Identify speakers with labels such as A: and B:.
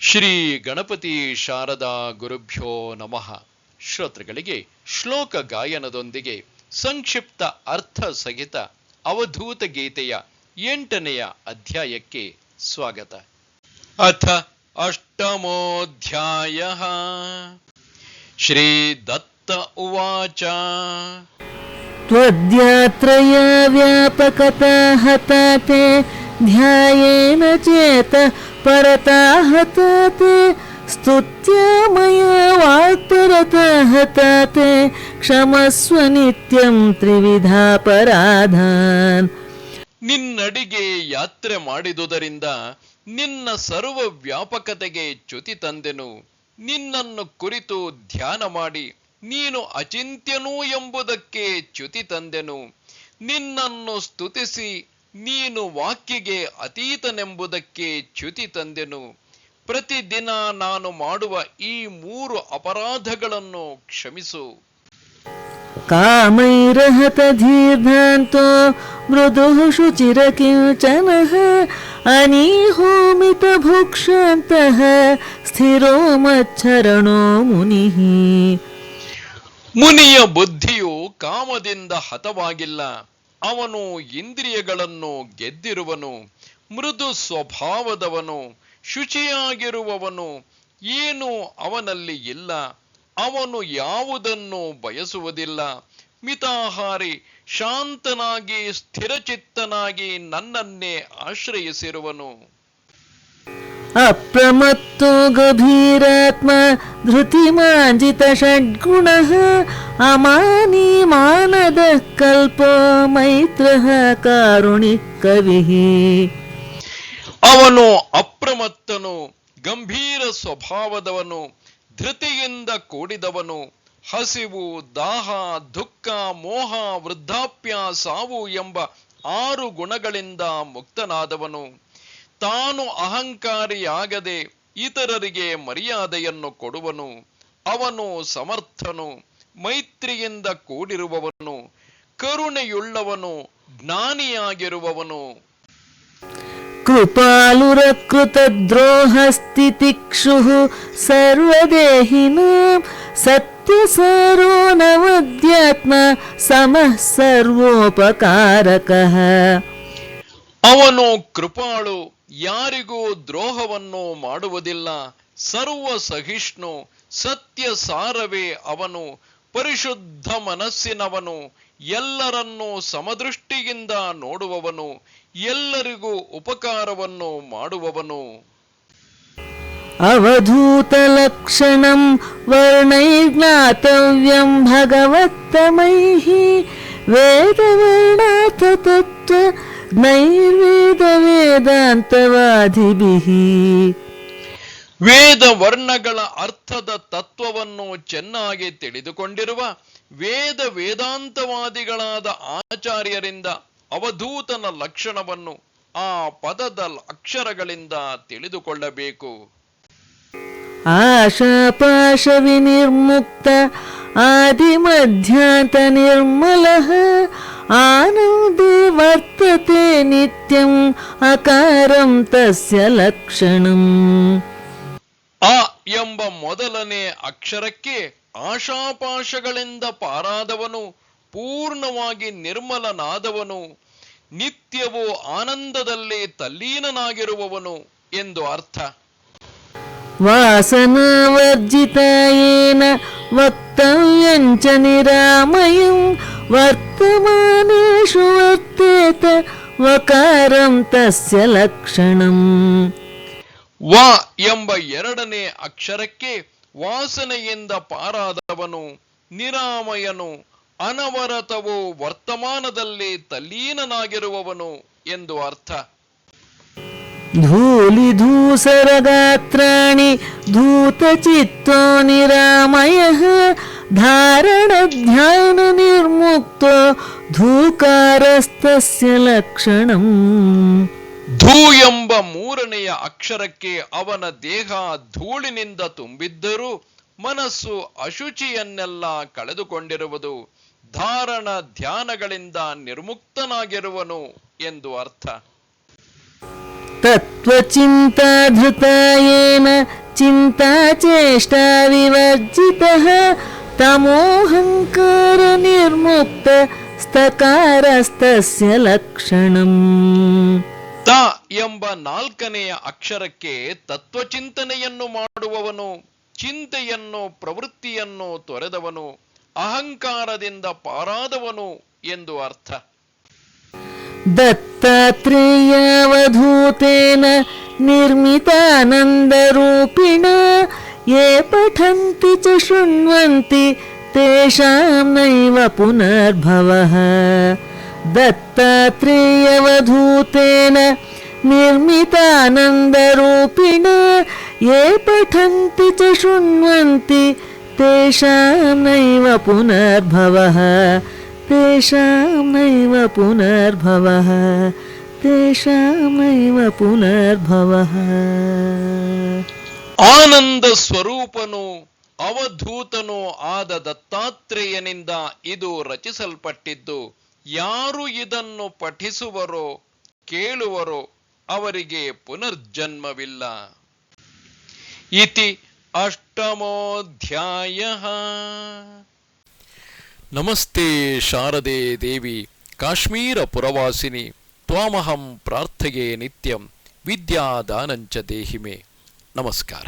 A: ಶ್ರೀ ಗಣಪತಿ ಶಾರದಾ ಗುರುಭ್ಯೋ ನಮಃ ಶ್ರೋತೃಗಳಿಗೆ ಶ್ಲೋಕ ಗಾಯನದೊಂದಿಗೆ ಸಂಕ್ಷಿಪ್ತ ಅರ್ಥ ಸಹಿತ ಅವಧೂತ ಗೀತೆಯ ಎಂಟನೆಯ ಅಧ್ಯಾಯಕ್ಕೆ ಸ್ವಾಗತ ಅಥ ಅಷ್ಟಮೋಧ್ಯಾಯ ಶ್ರೀ ದತ್ತ ಉವಾಚ
B: त्वद्यात्रया व्यापकता हता ते ध्यायेन चेत परता हता ते स्तुत्या मया वाक्परता हता ते क्षमस्व नित्यं त्रिविधापराधान्
A: ನಿನ್ನಡಿಗೆ ಯಾತ್ರೆ ಮಾಡಿದುದರಿಂದ ನಿನ್ನ ಸರ್ವ ವ್ಯಾಪಕತೆಗೆ ಚ್ಯುತಿ ತಂದೆನು ನಿನ್ನನ್ನು ಕುರಿತು ಧ್ಯಾನ ಮಾಡಿ ನೀನು ಅಚಿಂತ್ಯನೂ ಎಂಬುದಕ್ಕೆ ಚ್ಯುತಿ ತಂದೆನು ನಿನ್ನನ್ನು ಸ್ತುತಿಸಿ ನೀನು ವಾಕ್ಯಗೆ ಅತೀತನೆಂಬುದಕ್ಕೆ ಚ್ಯುತಿ ತಂದೆನು. ಪ್ರತಿದಿನ ನಾನು ಮಾಡುವ ಈ ಮೂರು ಅಪರಾಧಗಳನ್ನು ಕ್ಷಮಿಸು.
B: ಕಾಮೈರಹತ ಧೀರ್ಧಾಂತೋ ಮೃದು ಶುಚಿರಕಿಂಚನ ಅನೀಹೋಮಿತ ಭುಕ್ಷಾಂತ ಸ್ಥಿರೋ ಮಚ್ಚರಣೋ ಮುನಿ.
A: ಮುನಿಯ ಬುದ್ಧಿಯು ಕಾಮದಿಂದ ಹತವಾಗಿಲ್ಲ. ಅವನು ಇಂದ್ರಿಯಗಳನ್ನು ಗೆದ್ದಿರುವನು, ಮೃದು ಸ್ವಭಾವದವನು, ಶುಚಿಯಾಗಿರುವವನು, ಏನು ಅವನಲ್ಲಿ ಇಲ್ಲ. ಅವನು ಯಾವುದನ್ನು ಬಯಸುವುದಿಲ್ಲ. ಮಿತಾಹಾರಿ, ಶಾಂತನಾಗಿ, ಸ್ಥಿರಚಿತ್ತನಾಗಿ ನನ್ನನ್ನೇ ಆಶ್ರಯಿಸಿರುವನು.
B: अप्रमत्तो गभीरात्मा धृतिमाञ्जितषड्गुणः अमानी मानदः कल्पो मैत्रः कारुणिः कविः
A: ಅವನು ಅಪ್ರಮತ್ತನು ಗಂಭೀರ ಸ್ವಭಾವದವನು ಧೃತಿಯಿಂದ ಕೂಡಿದವನು ಹಸಿವು ದಾಹ ದುಃಖ ಮೋಹ ವೃದ್ಧಾಪ್ಯ ಸಾವು ಎಂಬ ಆರು ಗುಣಗಳಿಂದ ಮುಕ್ತನಾದವನು ತಾನು ಅಹಂಕಾರಿಯಾಗದೆ ಇತರರಿಗೆ ಮರ್ಯಾದೆಯನ್ನು ಕೊಡುವನು. ಅವನು ಸಮರ್ಥನು ಮೈತ್ರಿಯಿಂದ ಕೂಡಿರುವವನು ಕರುಣೆಯುಳ್ಳವನು ಜ್ಞಾನಿಯಾಗಿರುವವನು.
B: ಕೃಪಾಲುರಕೃತದ್ರೋಹಸ್ಥಿತಿಕ್ಷು ಸತ್ಯ ಸರೋ ನವದ್ಯಾತ್ಮ ಸಮ ಸರ್ವೋಪಕಾರಕ.
A: ಅವನು ಕೃಪಾಳು ಯಾರಿಗೂ ದ್ರೋಹವನ್ನು ಮಾಡುವುದಿಲ್ಲ. ಸರ್ವ ಸಹಿಷ್ಣು, ಸತ್ಯ ಸಾರವೇ ಅವನು, ಪರಿಶುದ್ಧ ಮನಸ್ಸಿನವನು, ಎಲ್ಲರನ್ನೂ ಸಮದೃಷ್ಟಿಯಿಂದ ನೋಡುವವನು, ಎಲ್ಲರಿಗೂ ಉಪಕಾರವನ್ನು ಮಾಡುವವನು.
B: ಅವಧೂತ ಲಕ್ಷಣಂ ವರ್ಣೈರ್ಜ್ಞಾತವ್ಯಂ ಭಗವತ್ತಮೈಹಿ ವೇದವರ್ಣಾಥ ತತ್ವ ನೈವೇದ ವೇದಾಂತವಾದಿಭಿಃ
A: ವೇದ ವರ್ಣಗಳ ಅರ್ಥದ ತತ್ವವನ್ನು ಚೆನ್ನಾಗಿ ತಿಳಿದುಕೊಂಡಿರುವ ವೇದ ವೇದಾಂತವಾದಿಗಳಾದ ಆಚಾರ್ಯರಿಂದ ಅವಧೂತನ ಲಕ್ಷಣವನ್ನು ಆ ಪದದ ಅಕ್ಷರಗಳಿಂದ ತಿಳಿದುಕೊಳ್ಳಬೇಕು.
B: ಆಶಾಪಾಶ ವಿನಿರ್ಮುಕ್ತ ಆದಿಮಧ್ಯಾಂತ ನಿರ್ಮಲ आनन्दे वर्तते नित्यम् अकारं तस्य लक्षणम्
A: ಆ ಎಂಬ ಮೊದಲನೇ ಅಕ್ಷರಕ್ಕೆ ಆಶಾಪಾಶಗಳಿಂದ ಪಾರಾದವನು ಪೂರ್ಣವಾಗಿ ನಿರ್ಮಲನಾದವನು ನಿತ್ಯವೂ ಆನಂದದಲ್ಲಿ ತಲ್ಲೀನನಾಗಿರುವವನು ಎಂದು ಅರ್ಥ
B: वासनावर्जितायेन वक्तव्यं च निरामयं वर्तमानेषु वर्तेत वकारं तस्य लक्षणम्
A: ವ ಎಂಬ ಎರಡನೇ ಅಕ್ಷರಕ್ಕೆ ವಾಸನೆಯಿಂದ ಪಾರಾದವನು ನಿರಾಮಯನು ಅನವರತವು ವರ್ತಮಾನದಲ್ಲಿ ತಲ್ಲೀನನಾಗಿರುವವನು ಎಂದು ಅರ್ಥ
B: धूलिधूसरगात्राणि ಧಾರಣ ಧ್ಯಾನ ನಿರ್ಮುಕ್ತ ಧೂಕಾರಸ್ತಸ್ಯ ಲಕ್ಷಣಂ.
A: ಧೂ ಎಂಬ ಮೂರನೆಯ ಅಕ್ಷರಕ್ಕೆ ಅವನ ದೇಹ ಧೂಳಿನಿಂದ ತುಂಬಿದ್ದರೂ ಮನಸ್ಸು ಅಶುಚಿಯನ್ನೆಲ್ಲ ಕಳೆದುಕೊಂಡಿರುವುದು ಧಾರಣ ಧ್ಯಾನಗಳಿಂದ ನಿರ್ಮುಕ್ತನಾಗಿರುವನು ಎಂದು ಅರ್ಥ.
B: ತತ್ವಚಿಂತಾಧೃತ ಚಿಂತಾ ಚೇಷ್ಟಾ ವಿವರ್ಜಿತ ತಮೋಹಂಕಾರ ನಿರ್ಮುಕ್ತ ಸ್ತಕಾರಸ್ತಸ್ಯ ಲಕ್ಷಣಂ.
A: ತ ಎಂಬ ನಾಲ್ಕನೆಯ ಅಕ್ಷರಕ್ಕೆ ತತ್ವಚಿಂತನೆಯನ್ನು ಮಾಡುವವನು ಚಿಂತೆಯನ್ನು ಪ್ರವೃತ್ತಿಯನ್ನು ತೊರೆದವನು ಅಹಂಕಾರದಿಂದ ಪಾರಾದವನು ಎಂದು ಅರ್ಥ.
B: ದತ್ತಾತ್ರೇಯಾವಧೂತೇನ ನಿರ್ಮಿತಾನಂದರೂಪಿಣ ये पठन्ति च शृण्वन्ति तेषां नैव पुनर्भवः दत्तात्रेयवधूतेन निर्मितानन्दरूपिणा ये पठन्ति च शृण्वन्ति तेषां नैव पुनर्भवः तेषां नैव पुनर्भवः तेषां नैव पुनर्भवः
A: ಆನಂದ ಸ್ವರೂಪನು, ಅವಧೂತನು ಆದ ದತ್ತಾತ್ರೇಯನಿಂದ ಇದು ರಚಿಸಲ್ಪಟ್ಟಿದ್ದು. ಯಾರು ಇದನ್ನು ಪಠಿಸುವರೋ, ಕೇಳುವರೋ, ಅವರಿಗೆ ಪುನರ್ಜನ್ಮವಿಲ್ಲ. ಇತಿ ಅಷ್ಟಮೋಧ್ಯಾಯ. ನಮಸ್ತೆ ಶಾರದೆ ದೇವಿ, ಕಾಶ್ಮೀರ ಪುರವಾಸಿನಿ, ತ್ವಾಮಹಂ ಪ್ರಾರ್ಥಯೇ ನಿತ್ಯಂ, ವಿದ್ಯಾದಾನಂಚ ದೇಹಿಮೆ. नमस्कार